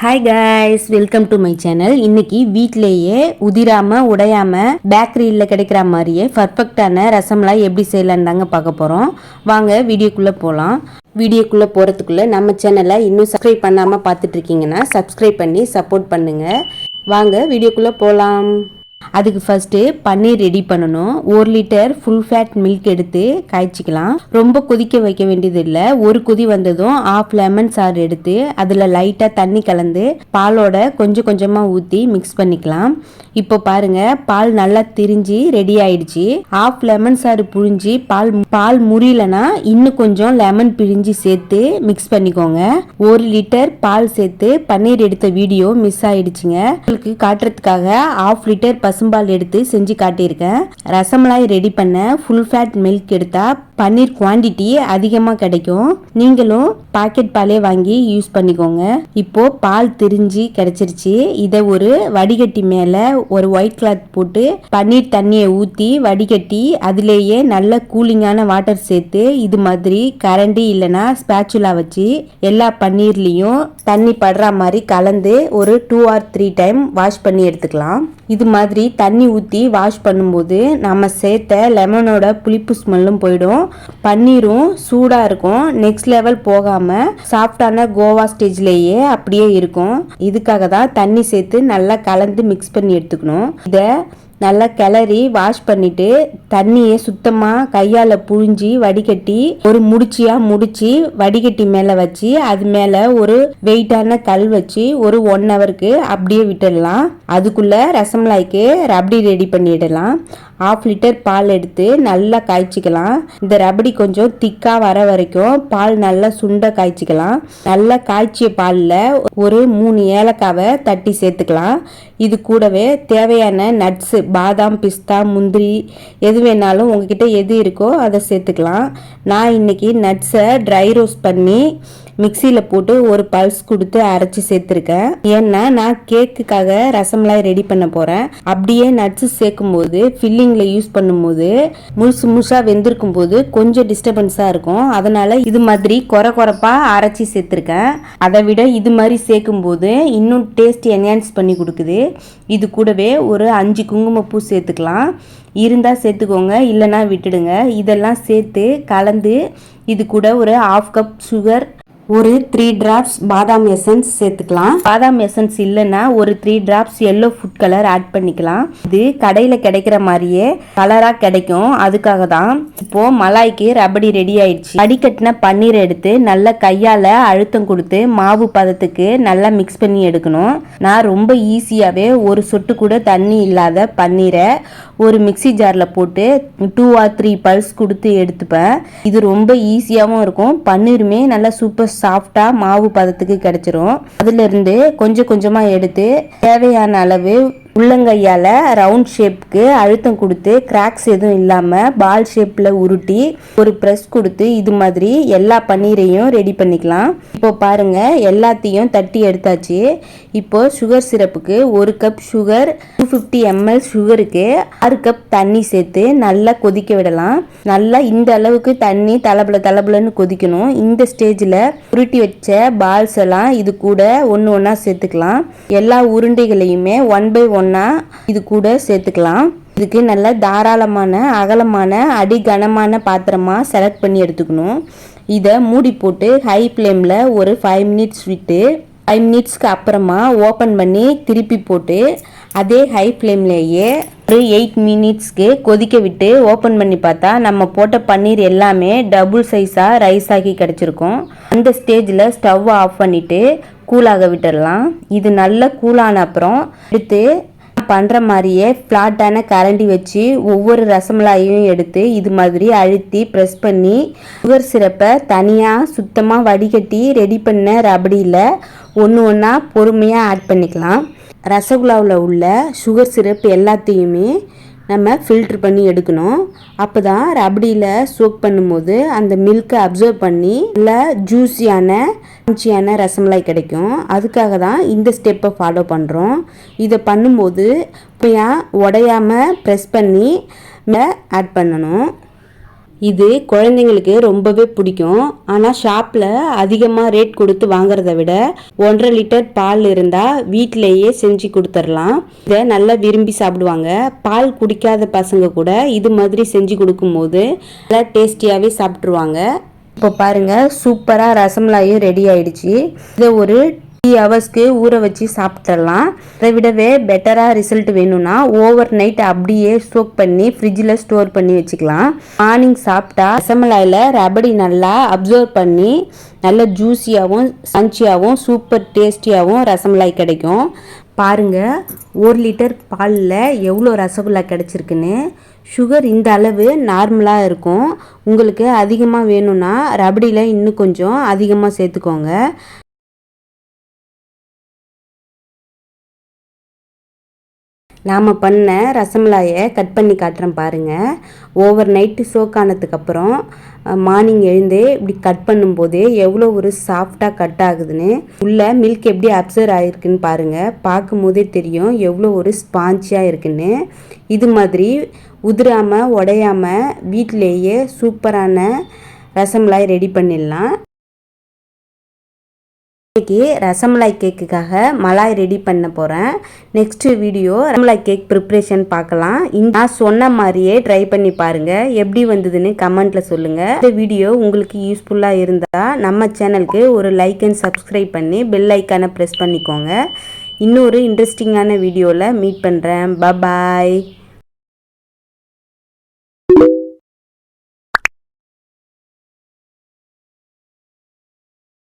Hi guys welcome to my channel இன்னைக்கு வீட்லேயே உதிராம உடையாம பேக்கரியில் கிடைக்கிற மாதிரியே பர்ஃபெக்டான ரசம்லாம் எப்படி செய்யலான்னு தாங்க பார்க்க போகிறோம் வாங்க வீடியோக்குள்ளே போகலாம் வீடியோக்குள்ளே போகிறதுக்குள்ளே நம்ம சேனலை இன்னும் சப்ஸ்கிரைப் பண்ணாமல் பார்த்துட்ருக்கீங்கன்னா சப்ஸ்கிரைப் பண்ணி சப்போர்ட் பண்ணுங்கள் வாங்க வீடியோக்குள்ளே போகலாம் அதுக்கு ஃபர்ஸ்ட்டு பன்னீர் ரெடி பண்ணணும். ஒரு லிட்டர் ஃபுல் ஃபேட் மில்க் எடுத்து காய்ச்சிக்கலாம். ரொம்ப கொதிக்க வைக்க வேண்டியது இல்லை ஒரு கொதி வந்ததும் ஆஃப் லெமன் சாறு எடுத்து அதில் லைட்டாக தண்ணி கலந்து பாலோட கொஞ்சம் கொஞ்சமாக ஊற்றி மிக்ஸ் பண்ணிக்கலாம். இப்போ பாருங்க பால் நல்லா திரிஞ்சு ரெடி ஆயிடுச்சு. ஆஃப் லெமன் சாறு புழிஞ்சு பால் பால் முறியலனா இன்னும் கொஞ்சம் லெமன் பிழிஞ்சு சேர்த்து மிக்ஸ் பண்ணிக்கோங்க. ஒரு லிட்டர் பால் சேர்த்து பன்னீர் எடுத்த வீடியோ மிஸ் ஆயிடுச்சுங்க. உங்களுக்கு காட்டுறதுக்காக ஆஃப் லிட்டர் பசும்பால் எடுத்து செஞ்சு காட்டியிருக்கேன். ரசமலாய் ரெடி பண்ண ஃபுல் ஃபேட் மில்க் எடுத்தா பன்னீர் குவாண்டிட்டி அதிகமாக கிடைக்கும். நீங்களும் பாக்கெட் பாலே வாங்கி யூஸ் பண்ணிக்கோங்க. இப்போ பால் திரிஞ்சு கிடைச்சிருச்சு. இதை ஒரு வடிகட்டி மேலே ஒரு ஒயிட் கிளாத் போட்டு பன்னீர் தண்ணியை ஊற்றி வடிகட்டி அதுலேயே நல்ல கூலிங்கான வாட்டர் சேர்த்து இது மாதிரி கரண்டி இல்லைன்னா ஸ்பேச்சுலா வச்சு எல்லா பன்னீர்லேயும் தண்ணி படுற மாதிரி கலந்து ஒரு two or three time wash பண்ணி எடுத்துக்கலாம். இது மாதிரி தண்ணி ஊற்றி வாஷ் பண்ணும்போது நம்ம சேர்த்த லெமனோட புளிப்பு ஸ்மெல்லும் போயிடும். பன்னீரும் சூடாக இருக்கும். நெக்ஸ்ட் லெவல் போகாமல் சாஃப்டான கோவா ஸ்டேஜ்லேயே அப்படியே இருக்கும். இதுக்காக தான் தண்ணி சேர்த்து நல்லா கலந்து மிக்ஸ் பண்ணி எடுத்துக்கணும். இதை நல்லா கிளறி வாஷ் பண்ணிட்டு தண்ணியை சுத்தமாக கையால் புழிஞ்சி வடிகட்டி ஒரு முடிச்சியாக முடிச்சு வடிகட்டி மேலே வச்சு அது மேலே ஒரு வெயிட்டான கல் வச்சு ஒரு ஒன் ஹவருக்கு அப்படியே விட்டுடலாம். அதுக்குள்ளே ரசமலாய்க்கு ரப்டி ரெடி பண்ணிடலாம். ஆஃப் லிட்டர் பால் எடுத்து நல்லா காய்ச்சிக்கலாம். இந்த ரபடி கொஞ்சம் திக்காக வர வரைக்கும் பால் நல்லா சுண்ட காய்ச்சிக்கலாம். நல்லா காய்ச்சிய பாலில் ஒரு மூணு ஏலக்காவை தட்டி சேர்த்துக்கலாம். இது கூடவே தேவையான நட்ஸு பாதாம் பிஸ்தா முந்திரி எது வேணாலும் உங்ககிட்ட எது இருக்கோ அதை சேர்த்துக்கலாம். நான் இன்னைக்கு நட்ஸை ட்ரை ரோஸ்ட் பண்ணி மிக்சியில் போட்டு ஒரு பல்ஸ் கொடுத்து அரைச்சி சேர்த்துருக்கேன். ஏன்னா நான் கேக்குக்காக ரசம்லாம் ரெடி பண்ண போகிறேன் அப்படியே நட்ஸு சேர்க்கும் போது ஃபில்லிங்கில் யூஸ் பண்ணும்போது முழுசு முழுசாக வெந்திருக்கும் போது கொஞ்சம் டிஸ்டர்பன்ஸாக இருக்கும். அதனால் இது மாதிரி குறை குறைப்பாக அரைச்சி சேர்த்துருக்கேன். அதை விட இது மாதிரி சேர்க்கும்போது இன்னும் டேஸ்ட் என்ஹான்ஸ் பண்ணி கொடுக்குது. இது கூடவே ஒரு அஞ்சு குங்குமப்பூ சேர்த்துக்கலாம். இருந்தால் சேர்த்துக்கோங்க இல்லைன்னா விட்டுடுங்க. இதெல்லாம் சேர்த்து கலந்து இது கூட ஒரு ஆஃப் கப் சுகர் ஒரு த்ரீ டிராப்ஸ் பாதாம் எசன்ஸ் சேர்த்துக்கலாம். பாதாம் எசன்ஸ் இல்லைன்னா ஒரு three drops yellow food colour add பண்ணிக்கலாம். இது கடையில் கிடைக்கிற மாதிரியே கலராக கிடைக்கும். அதுக்காக தான் இப்போ மலாய்க்கு ரபடி ரெடி ஆயிடுச்சு. அடிக்கட்டின பன்னீர் எடுத்து நல்லா கையால் அழுத்தம் கொடுத்து மாவு பதத்துக்கு நல்லா மிக்ஸ் பண்ணி எடுக்கணும். நான் ரொம்ப ஈஸியாகவே ஒரு சொட்டு கூட தண்ணி இல்லாத பன்னீரை ஒரு மிக்சி ஜாரில் போட்டு டூ ஆர் த்ரீ பல்ஸ் கொடுத்து எடுத்துப்பேன். இது ரொம்ப ஈஸியாகவும் இருக்கும். பன்னீருமே நல்லா சூப்பர் சாஃப்டாக மாவு பதத்துக்கு கிடச்சிரும். அதுலேருந்து கொஞ்சம் கொஞ்சமாக எடுத்து தேவையான அளவு உள்ளங்கையால் ரவுண்ட் ஷேப்க்கு அழுத்தம் கொடுத்து கிராக்ஸ் எதுவும் இல்லாமல் பால் ஷேப்பில் உருட்டி ஒரு ப்ரெஸ் கொடுத்து இது மாதிரி எல்லா பன்னீரையும் ரெடி பண்ணிக்கலாம். இப்போ பாருங்கள் எல்லாத்தையும் தட்டி எடுத்தாச்சு. இப்போ சுகர் சிரப்புக்கு ஒரு cup sugar two fifty ML சுகருக்கு ஆறு கப் தண்ணி சேர்த்து நல்லா கொதிக்க விடலாம். நல்லா இந்த அளவுக்கு தண்ணி தளபல தளபலன்னு கொதிக்கணும். இந்த ஸ்டேஜில் உருட்டி வச்ச பால்ஸ் எல்லாம் இது கூட ஒன்று ஒன்றா சேர்த்துக்கலாம். எல்லா உருண்டைகளையுமே ஒன் பை ஒன் ஒன்றா இது கூட சேர்த்துக்கலாம். இதுக்கு நல்ல தாராளமான அகலமான அடி கனமான பாத்திரமாக செலக்ட் பண்ணி எடுத்துக்கணும். இதை மூடி போட்டு ஹை ஃப்ளேமில் ஒரு ஃபைவ் மினிட்ஸ் விட்டு ஃபைவ் மினிட்ஸ்க்கு அப்புறமா ஓப்பன் பண்ணி திருப்பி போட்டு அதே ஹை ஃப்ளேம்லேயே ஒரு எயிட் மினிட்ஸ்க்கு கொதிக்க விட்டு ஓப்பன் பண்ணி பார்த்தா நம்ம போட்ட பன்னீர் எல்லாமே டபுள் சைஸாக ரைஸ் ஆகி கிடச்சிருக்கும். அந்த ஸ்டேஜில் ஸ்டவ் ஆஃப் பண்ணிவிட்டு கூலாக விட்டுடலாம் இது நல்லா கூலான அப்புறம் எடுத்து பண்ணுற மாதிரியே ஃப்ளாட்டான கரண்டி வச்சு ஒவ்வொரு ரசமலாயும் எடுத்து இது மாதிரி அழுத்தி ப்ரெஸ் பண்ணி சுகர் சிரப்பை தனியாக சுத்தமாக வடிகட்டி ரெடி பண்ண ரபடியில் ஒன்று ஒன்றா பொறுமையாக ஆட் பண்ணிக்கலாம். ரசகுல்லாவில் உள்ள சுகர் சிரப் எல்லாத்தையுமே நம்ம ஃபில்ட்ரு பண்ணி எடுக்கணும். அப்போ தான் ரபடியில் சோக் பண்ணும்போது அந்த மில்கை அப்சர்வ் பண்ணி இல்லை ஜூஸியான கிரன்ச்சியான ரசமலாய் கிடைக்கும். அதுக்காக தான் இந்த ஸ்டெப்பை ஃபாலோ பண்ணுறோம் இதை பண்ணும்போது உப்பையாக உடையாமல் ப்ரெஸ் பண்ணி ஆட் பண்ணணும். இது குழந்தைங்களுக்கு ரொம்பவே பிடிக்கும். ஆனால் ஷாப்பில் அதிகமாக ரேட் கொடுத்து வாங்குறத விட ஒன்றரை லிட்டர் பால் இருந்தால் வீட்டிலேயே செஞ்சு கொடுத்துர்லாம் இதை நல்லா விரும்பி சாப்பிடுவாங்க. பால் குடிக்காத பசங்க கூட இது மாதிரி செஞ்சு கொடுக்கும்போது நல்லா டேஸ்டியாகவே சாப்பிட்ருவாங்க இப்போ பாருங்கள் சூப்பராக ரசமலாயும் ரெடி ஆயிடுச்சு. இதை ஒரு த்ரீ ஹவர்ஸ்க்கு ஊற வச்சு சாப்பிட்றலாம் அதை விடவே பெட்டராக ரிசல்ட் வேணும்னா ஓவர் நைட் அப்படியே ஸ்டோக் பண்ணி ஃப்ரிட்ஜில் ஸ்டோர் பண்ணி வச்சுக்கலாம். மார்னிங் சாப்பிட்டா ரசமலாயில் ரபடி நல்லா அப்சர்வ் பண்ணி நல்ல ஜூஸியாகவும் சஞ்சியாகவும் சூப்பர் டேஸ்டியாகவும் ரசமலாய் கிடைக்கும். பாருங்கள் ஒரு லிட்டர் பாலில் எவ்வளோ ரசகுல்லா கிடச்சிருக்குன்னு. சுகர் இந்த அளவு நார்மலாக இருக்கும். உங்களுக்கு அதிகமாக வேணும்னா ரபடியில் இன்னும் கொஞ்சம் அதிகமாக சேர்த்துக்கோங்க. நாம் பண்ண ரசமலாயை கட் பண்ணி காட்டுறேன் பாருங்கள் ஓவர் நைட்டு சோக் ஆனதுக்கப்புறம் மார்னிங் எழுந்தே இப்படி கட் பண்ணும்போதே எவ்வளோ ஒரு சாஃப்டாக கட் ஆகுதுன்னு உள்ளே மில்க் எப்படி அப்சர்வ் ஆகிருக்குன்னு பாருங்கள் பார்க்கும்போதே தெரியும் எவ்வளோ ஒரு ஸ்பாஞ்சியாக இருக்குன்னு. இது மாதிரி உதிராமல் உடையாமல் வீட்டிலேயே சூப்பரான ரசமலாய் ரெடி பண்ணிடலாம். இன்றைக்கி ரசமலாய் கேக்குக்காக மலாய் ரெடி பண்ண போகிறேன் next video rasmalai cake preparation பார்க்கலாம். நான் சொன்ன மாதிரியே ட்ரை பண்ணி பாருங்கள் எப்படி வந்ததுன்னு கமெண்ட்டில் சொல்லுங்கள் இந்த வீடியோ உங்களுக்கு யூஸ்ஃபுல்லாக இருந்தால் நம்ம சேனலுக்கு ஒரு லைக் அண்ட் சப்ஸ்கிரைப் பண்ணி பெல் ஐக்கானை ப்ரெஸ் பண்ணிக்கோங்க. இன்னொரு இன்ட்ரெஸ்டிங்கான வீடியோவில் மீட் பண்ணுறேன் பபாய்